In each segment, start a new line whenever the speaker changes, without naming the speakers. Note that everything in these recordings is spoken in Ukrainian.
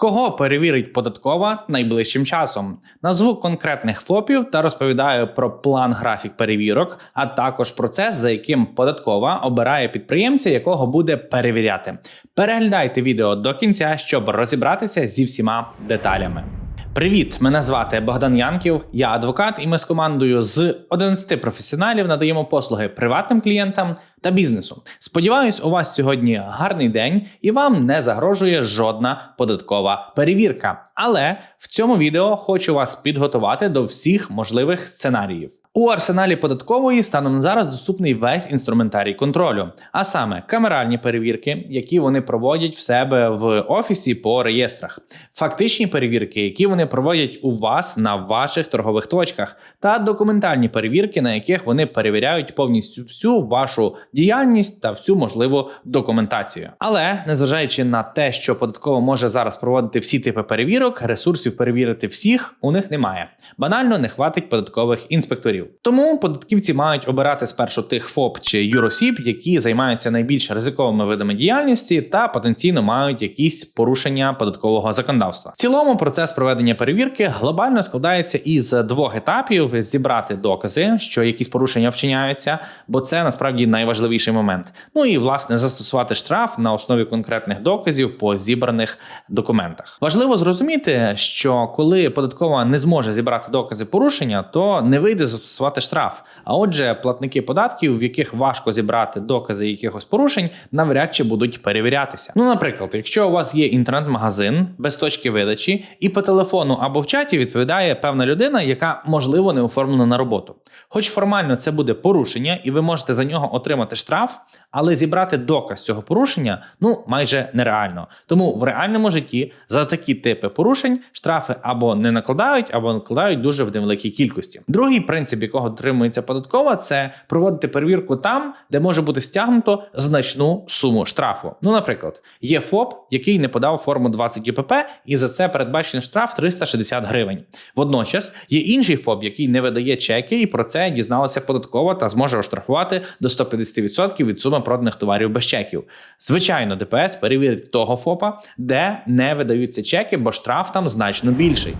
Кого перевірить податкова найближчим часом? Назву конкретних ФОПів та розповідаю про план графік перевірок, а також процес, за яким податкова обирає підприємця, якого буде перевіряти. Переглядайте відео до кінця, щоб розібратися зі всіма деталями. Привіт! Мене звати Богдан Янків, я адвокат, і ми з командою з 11 професіоналів надаємо послуги приватним клієнтам та бізнесу. Сподіваюсь, у вас сьогодні гарний день і вам не загрожує жодна податкова перевірка. Але в цьому відео хочу вас підготувати до всіх можливих сценаріїв. У арсеналі податкової станом на зараз доступний весь інструментарій контролю, а саме камеральні перевірки, які вони проводять в себе в офісі по реєстрах, фактичні перевірки, які вони проводять у вас на ваших торгових точках, та документальні перевірки, на яких вони перевіряють повністю всю вашу діяльність та всю можливу документацію. Але незважаючи на те, що податково може зараз проводити всі типи перевірок, ресурсів перевірити всіх у них немає. Банально не хватить податкових інспекторів. Тому податківці мають обирати спершу тих ФОП чи юросіб, які займаються найбільш ризиковими видами діяльності та потенційно мають якісь порушення податкового законодавства. В цілому процес проведення перевірки глобально складається із двох етапів: зібрати докази, що якісь порушення вчиняються, бо це насправді найважливіший момент. Ну і власне застосувати штраф на основі конкретних доказів по зібраних документах. Важливо зрозуміти, що коли податкова не зможе зібрати докази порушення, то не вийде застосувати штраф. А отже, платники податків, в яких важко зібрати докази якихось порушень, навряд чи будуть перевірятися. Ну, наприклад, якщо у вас є інтернет-магазин без точки видачі, і по телефону або в чаті відповідає певна людина, яка можливо не оформлена на роботу. Хоч формально це буде порушення, і ви можете за нього отримати штраф, але зібрати доказ цього порушення ну майже нереально. Тому в реальному житті за такі типи порушень штрафи або не накладають, або накладають дуже в невеликій кількості. Другий принцип, якого дотримується податкова, це проводити перевірку там, де може бути стягнуто значну суму штрафу. Ну, наприклад, є ФОП, який не подав форму 20 ЄПП, і за це передбачений штраф 360 гривень. Водночас є інший ФОП, який не видає чеки, і про це дізналася податкова та зможе оштрафувати до 150% від суми проданих товарів без чеків. Звичайно, ДПС перевірить того ФОПа, де не видаються чеки, бо штраф там значно більший.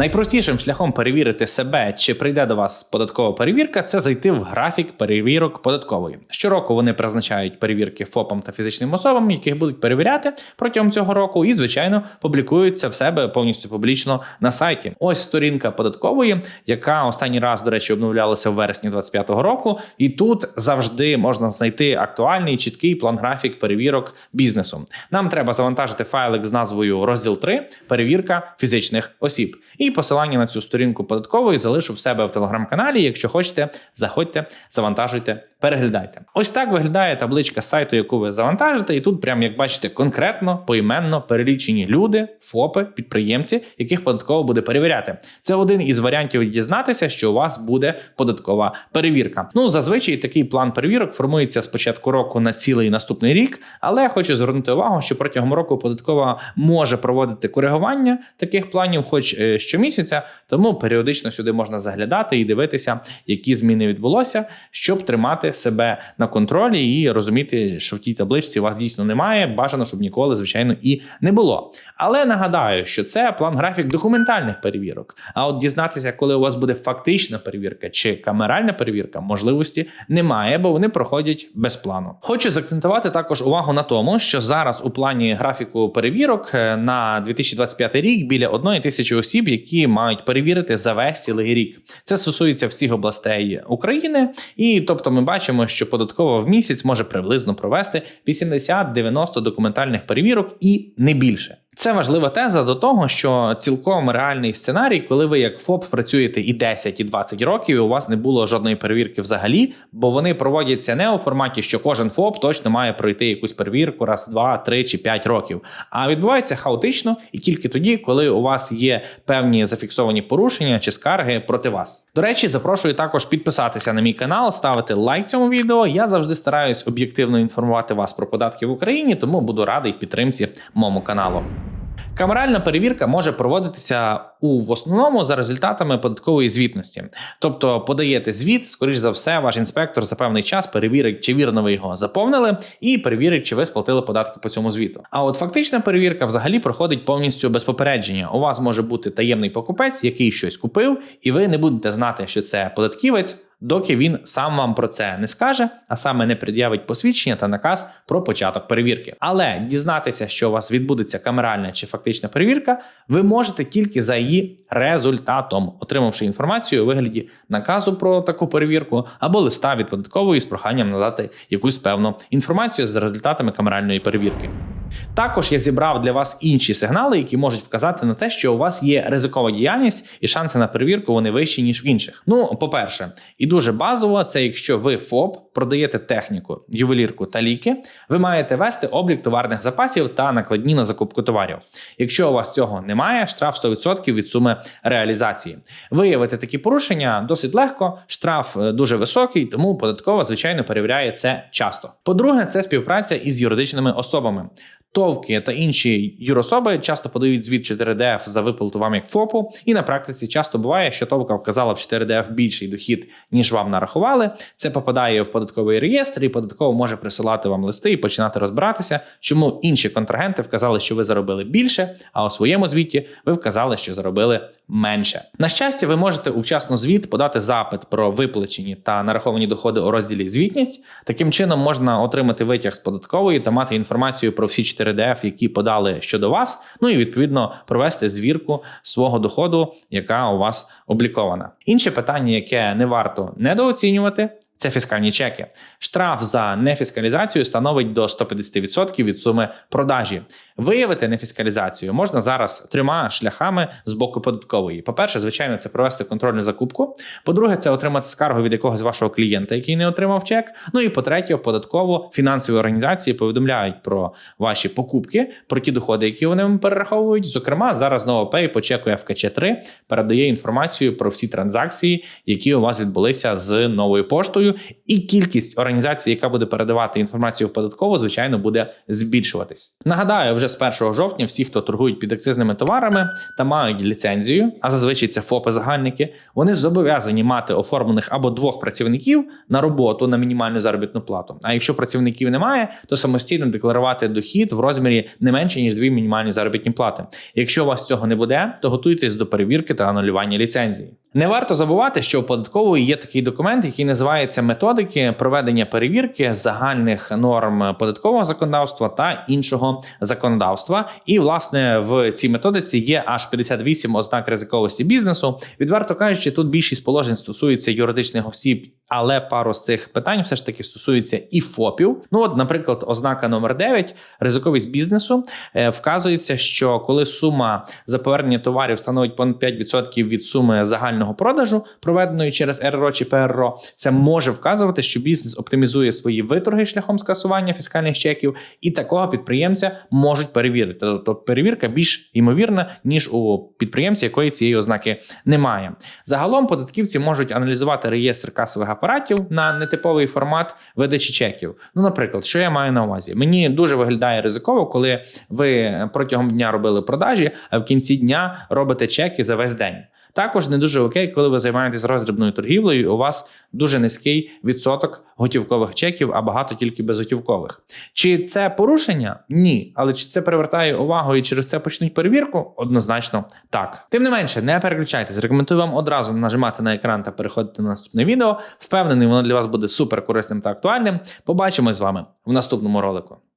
Найпростішим шляхом перевірити себе, чи прийде до вас податкова перевірка, це зайти в графік перевірок податкової. Щороку вони призначають перевірки ФОПам та фізичним особам, яких будуть перевіряти протягом цього року, і звичайно публікуються в себе повністю публічно на сайті. Ось сторінка податкової, яка останній раз, до речі, обновлялася в вересні 2025 року. І тут завжди можна знайти актуальний чіткий план графік перевірок бізнесу. Нам треба завантажити файлик з назвою розділ 3 перевірка фізичних осіб. І посилання на цю сторінку податкової залишу в себе в телеграм-каналі. Якщо хочете, заходьте, завантажуйте, переглядайте. Ось так виглядає табличка сайту, яку ви завантажите, і тут, прям як бачите, конкретно поіменно перелічені люди, ФОПи, підприємці, яких податково буде перевіряти. Це один із варіантів дізнатися, що у вас буде податкова перевірка. Ну зазвичай такий план перевірок формується з початку року на цілий наступний рік, але хочу звернути увагу, що протягом року податкова може проводити коригування таких планів, хоч е, щомісяця, тому періодично сюди можна заглядати і дивитися, які зміни відбулося, щоб тримати себе на контролі і розуміти, що в тій табличці вас дійсно немає. Бажано, щоб ніколи, звичайно, і не було. Але нагадаю, що це план графік документальних перевірок. А от дізнатися, коли у вас буде фактична перевірка чи камеральна перевірка, можливості немає, бо вони проходять без плану. Хочу заакцентувати також увагу на тому, що зараз у плані графіку перевірок е, на 2025 рік біля одної тисячі осіб, які мають перевірити за весь цілий рік. Це стосується всіх областей України, і тобто ми бачимо, що податкова в місяць може приблизно провести 80-90 документальних перевірок і не більше. Це важлива теза до того, що цілком реальний сценарій, коли ви як ФОП працюєте і 10, і 20 років, і у вас не було жодної перевірки взагалі, бо вони проводяться не у форматі, що кожен ФОП точно має пройти якусь перевірку раз, два, три чи п'ять років. А відбувається хаотично і тільки тоді, коли у вас є певні зафіксовані порушення чи скарги проти вас. До речі, запрошую також підписатися на мій канал, ставити лайк цьому відео. Я завжди стараюсь об'єктивно інформувати вас про податки в Україні, тому буду радий підтримці моєму каналу. Камеральна перевірка може проводитися у в основному за результатами податкової звітності. Тобто подаєте звіт, скоріш за все, ваш інспектор за певний час перевірить, чи вірно ви його заповнили, і перевірить, чи ви сплатили податки по цьому звіту. А от фактична перевірка взагалі проходить повністю без попередження. У вас може бути таємний покупець, який щось купив, і ви не будете знати, що це податківець. Доки він сам вам про це не скаже, а саме не пред'явить посвідчення та наказ про початок перевірки. Але дізнатися, що у вас відбудеться камеральна чи фактична перевірка, ви можете тільки за її результатом, отримавши інформацію у вигляді наказу про таку перевірку або листа від податкової з проханням надати якусь певну інформацію за результатами камеральної перевірки. Також я зібрав для вас інші сигнали, які можуть вказати на те, що у вас є ризикова діяльність і шанси на перевірку вони вищі ніж в інших. Ну, по-перше, і дуже базово, це якщо ви ФОП продаєте техніку, ювелірку та ліки, ви маєте вести облік товарних запасів та накладні на закупку товарів. Якщо у вас цього немає, штраф 100% від суми реалізації. Виявити такі порушення досить легко. Штраф е, дуже високий, тому податкова звичайно перевіряє це часто. По-друге, це співпраця із юридичними особами. Товки та інші юрособи часто подають звіт 4DF за виплату вам як ФОПу, і на практиці часто буває, що товка вказала в 4DF більший дохід, ніж вам нарахували. Це попадає в податковий реєстр, і податково може присилати вам листи і починати розбиратися, чому інші контрагенти вказали, що ви заробили більше, а у своєму звіті ви вказали, що заробили менше. На щастя, ви можете у вчасно звіт подати запит про виплачені та нараховані доходи у розділі звітність. Таким чином можна отримати витяг з податкової та мати інформацію про всі 4DF, які подали щодо вас. Ну і відповідно провести звірку свого доходу, яка у вас облікована. Інше питання, яке не варто недооцінювати. Це фіскальні чеки. Штраф за нефіскалізацію становить до 150% від суми продажі. Виявити нефіскалізацію можна зараз трьома шляхами з боку податкової. По-перше, звичайно, це провести контрольну закупку. По-друге, це отримати скаргу від якогось вашого клієнта, який не отримав чек. Ну і по-третє, в податково фінансові організації повідомляють про ваші покупки, про ті доходи, які вони вам перераховують. Зокрема, зараз NovoPay по чеку FKC3 передає інформацію про всі транзакції, які у вас відбулися з новою поштою, і кількість організацій, яка буде передавати інформацію в податкову, звичайно, буде збільшуватись. Нагадаю, вже з 1 жовтня всі, хто торгують підакцизними товарами та мають ліцензію, а зазвичай це ФОПи-загальники, вони зобов'язані мати оформлених або двох працівників на роботу на мінімальну заробітну плату. А якщо працівників немає, то самостійно декларувати дохід в розмірі не менше ніж дві мінімальні заробітні плати. Якщо у вас цього не буде, то готуйтесь до перевірки та анулювання ліцензії. Не варто забувати, що у податкової є такий документ, який називається методики проведення перевірки загальних норм податкового законодавства та іншого законодавства. І власне в цій методиці є аж 58 ознак ризиковості бізнесу. Відверто кажучи, тут більшість положень стосується юридичних осіб. Але пару з цих питань все ж таки стосується і ФОПів. Ну, от, наприклад, ознака номер 9 ризиковість бізнесу е, вказується, що коли сума за повернення товарів становить понад 5% від суми загального продажу, проведеної через РРО чи ПРО, це може вказувати, що бізнес оптимізує свої виторги шляхом скасування фіскальних чеків, і такого підприємця можуть перевірити. Тобто перевірка більш ймовірна, ніж у підприємця, якої цієї ознаки немає. Загалом податківці можуть аналізувати реєстр касових апаратів на нетиповий формат видачі чеків. Ну, наприклад, що я маю на увазі? Мені дуже виглядає ризиково, коли ви протягом дня робили продажі, а в кінці дня робите чеки за весь день. Також не дуже окей, коли ви займаєтесь роздрібною торгівлею, у вас дуже низький відсоток готівкових чеків, а багато тільки безготівкових. Чи це порушення? Ні. Але чи це привертає увагу і через це почнуть перевірку? Однозначно так. Тим не менше, не переключайтесь. Рекомендую вам одразу нажимати на екран та переходити на наступне відео. Впевнений, воно для вас буде супер корисним та актуальним. Побачимось з вами в наступному ролику.